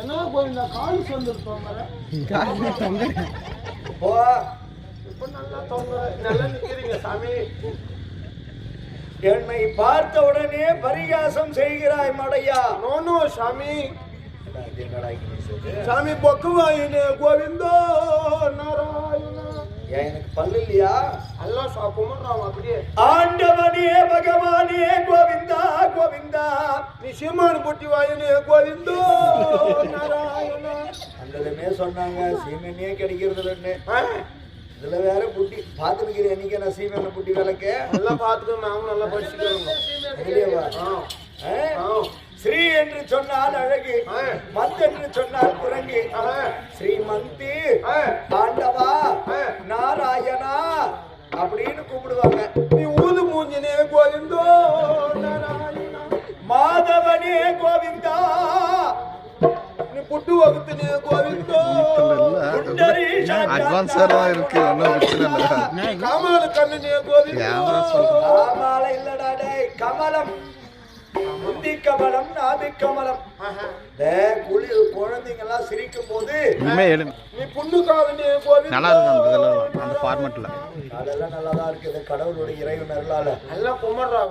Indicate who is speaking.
Speaker 1: என்ன கோவிந்தா காலு சொல்லிருப்போம்
Speaker 2: போ.
Speaker 1: இப்ப நல்லா தொங்க நல்லா நிக்கிறீங்க சாமி.
Speaker 2: என்னை பார்த்த உடனே பரிகாசம் செய்கிறாய் மடையா.
Speaker 1: நோனோ சாமி? சாமி பொக்குவாயினே கோவிந்தோ நாராயணா.
Speaker 2: எனக்கு பல்லு இல்லையா?
Speaker 1: எல்லாம் சா கும்பிடுறாங்க அப்படியே.
Speaker 2: ஆண்டவனே பகவானே
Speaker 1: நீ சீமானு பொட்டி வாயினே கோவிந்தோ நாராயணா
Speaker 2: அந்ததுமே சொன்னாங்க சீமெண்ணே கிடைக்கிறது இல்லைன்னு
Speaker 1: ஆ,
Speaker 2: இதுல வேற புட்டி பார்த்துருக்கிறேன் என்னைக்கு நான் சீமெண்ண புட்டி விளக்கு
Speaker 1: நல்லா பார்த்துக்கணும் நாங்களும் நல்லா? ஆ.
Speaker 2: ஸ்ரீ என்று சொன்னால் அழகு. மத் என்று சொன்னால் குரங்கு
Speaker 1: ஆ.
Speaker 2: ஸ்ரீமந்தி
Speaker 1: ஆ.
Speaker 2: ஆண்டவா. நாராயணா அப்படின்னு கூப்பிடுவாங்க
Speaker 1: நீ ஊது மூஞ்சினே கோவிந்தோ
Speaker 3: இருக்கு ஒன்றும் பிரச்சனை இல்லை.
Speaker 1: காமால
Speaker 2: இல்லடா டேய் கமலம். முந்தி கமலம் நாபி கமலம். குளிர் குழந்தைங்க எல்லாம் சிரிக்கும் போது
Speaker 1: நீ புண்ணு கோவிந்தோ
Speaker 3: நல்லா இருக்கும் அந்த இதெல்லாம். அந்த ஃபார்மேட்டில்
Speaker 2: அதெல்லாம் நல்லாதான் இருக்குது கடவுளுடைய
Speaker 1: நல்லா கும்பிடுறாங்க